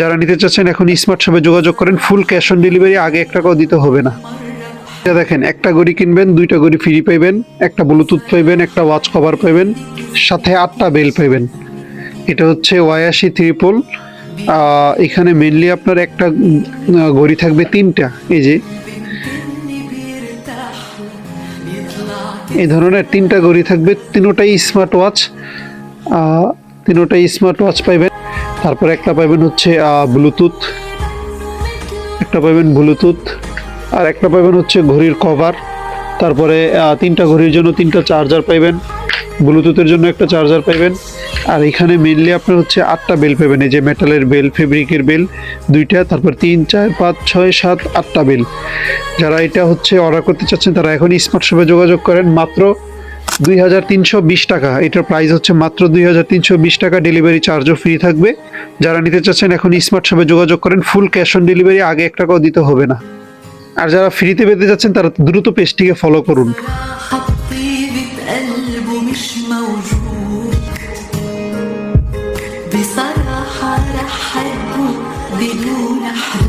যারা নিতে চাচ্ছেন, এখন স্মার্ট শপে যোগাযোগ করেন। ফুল ক্যাশ অন ডেলিভারি আগে এক টাকাও দিতে হবে না। এটা দেখেন, একটা গড়ি কিনবেন, দুইটা গড়ি ফ্রি পাইবেন, একটা ব্লুটুথ পাইবেন, একটা ওয়াচ কভার পাইবেন, সাথে আটটা বেল পাইবেন। এটা হচ্ছে ওয়াইআশি ত্রিপল এখানে মেনলি আপনার একটা ঘড়ি থাকবে তিনটা, এই যে। এই ধরনের তিনটা ঘড়ি থাকবে, তিনোটাই স্মার্ট ওয়াচ তিনোটাই স্মার্ট ওয়াচ পাইবেন। তারপর একটা পাইবেন হচ্ছে ব্লুটুথ একটা পাইবেন ব্লুটুথ আর একটা পাইবেন হচ্ছে ঘড়ির কভার তারপরে তিনটা ঘড়ির জন্য তিনটা চার্জার পাইবেন ব্লুটুথের জন্য একটা চার্জার পাইবেন, আর এখানে মেনলি আপনার হচ্ছে আটটা বেল পাবেন, এই যে মেটালের বেল ফেব্রিকের বেল দুইটা, তারপর তিন, চার, পাঁচ, ছয়, সাত, আটটা বেল যারা এটা হচ্ছে অর্ডার করতে চাচ্ছেন, তারা এখন স্মার্ট শপে যোগাযোগ করেন, মাত্র দুই হাজার তিনশো বিশ টাকা এটার প্রাইস হচ্ছে মাত্র দুই হাজার তিনশো বিশ টাকা ডেলিভারি চার্জও ফ্রি থাকবে যারা নিতে চাচ্ছেন এখন স্মার্ট শপে যোগাযোগ করেন ফুল ক্যাশ অন ডেলিভারি আগে এক টাকাও দিতে হবে না আর যারা ফ্রিতে পেতে যাচ্ছেন তারা দ্রুত পেজটিকে ফলো করুন طيبة قلبه مش موجود بصراحة رح حبه بدون حدود